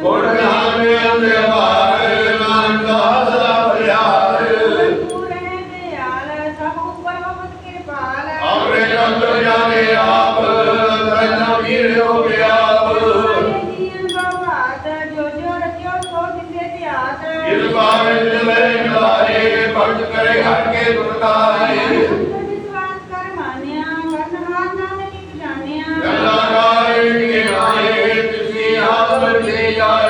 ਗੁਣ ਨਾਮੇ ਅੰਦੇ ਭਾਰ ਨਾਨਕ ਸਦਾ ਭਰਿਆਰ ਪੂਰੇ ਦਿਆਲ ਸਭੂ ਭਗਵਤ ਕਿਰਪਾਲ ਅਮਰੇ ਅੰਦਰ ਜਾਣੇ ਆਪ ਰਜਨਾ ਵੀਰ ਹੋ ਗਿਆ ਆਪ ਕਿਰਪਾ ਵਿੱਚ ਲੈ ਮਿਲਾਏ ਭਗਤ ਕਰੇ ਹਰ ਕੇ ਗੁਰਤਾਰੇ பெரியார்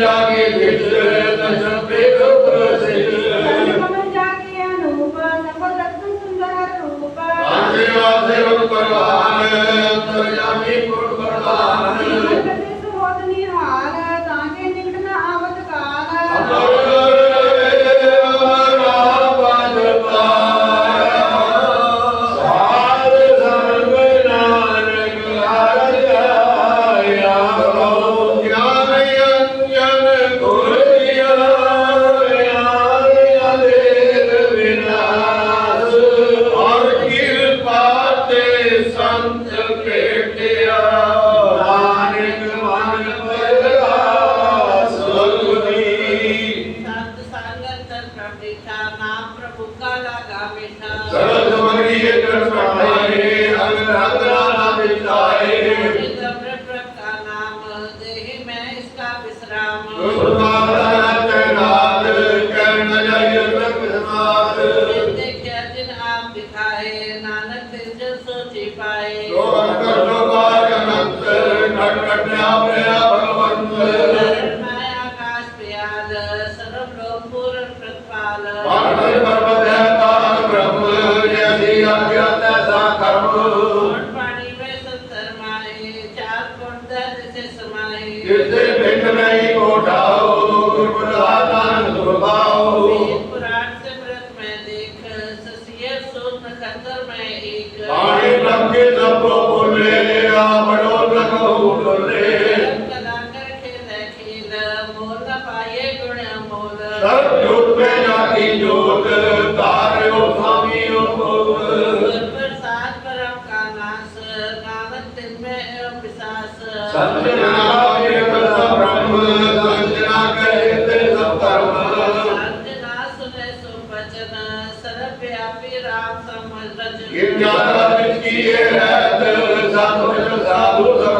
ਜਾਗੇ ਜਿਤ ਦਸਮ ਪੇ ਰੂਪ ਸਿਧ ਮਨ ਜਾਗੇ ਅਨੂਪ ਸਭ ਰਤਨ ਸੁੰਦਰ ਰੂਪ। ਆਸੇ ਆਸੇ ਰੂਪ ਕਰਵਾ ਨਾਮ ਦਿਖਾਏ ਨਾਨਕ ਤਿਨ ਜਸ ਚਿਪਾਏ ਜੋ ਅੰਤਰ ਜੋ ਬਾਜ ਅਨੰਤਰ ਘਟ ਘਟਿਆ ਪ੍ਰਿਆ ਭਗਵੰਤ। ਮੈਂ ਆਕਾਸ਼ ਪਿਆਲ ਸਰਬ ਲੋਕ ਪੂਰਨ ਪ੍ਰਤਪਾਲ। ਭਾਰਤ ਸਾਡੀ ਜੋਤ ਤਾਰਿਓ ਸਾਮੀਓ ਤੋਤ ਪ੍ਰਸਾਦ ਕਰਮ ਕਾ ਨਾਸ ਨਾਨਕ ਤਿਨ ਮੇ ਵਿਸਾਸ ਸਤਿਨਾਮ ਏਕ ਸਭ ਬ੍ਰਹਮ ਸੰਜਨਾ ਕਰੇ ਤੇ ਸਭ ਧਰਮ। ਸੰਜਨਾ ਸੁਨੇ ਸੋ ਬਚਨ ਸਰਬ ਵਿਆਪੀ ਰਾਮ ਸਮਝ ਰਜ ਗਿਆਨ ਵਿੱਚ ਕੀਏ ਹੈ ਤੇ ਸਤਿ ਸਾਧੂ ਸਭ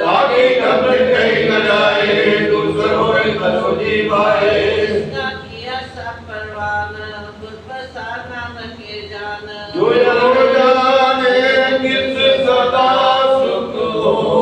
ताकि कब्र कहीं न जाए दूसर होए कसो जी पाए जिसका किया सब परवान गुरपर साना न के जान जो जाने किस सदा सुख हो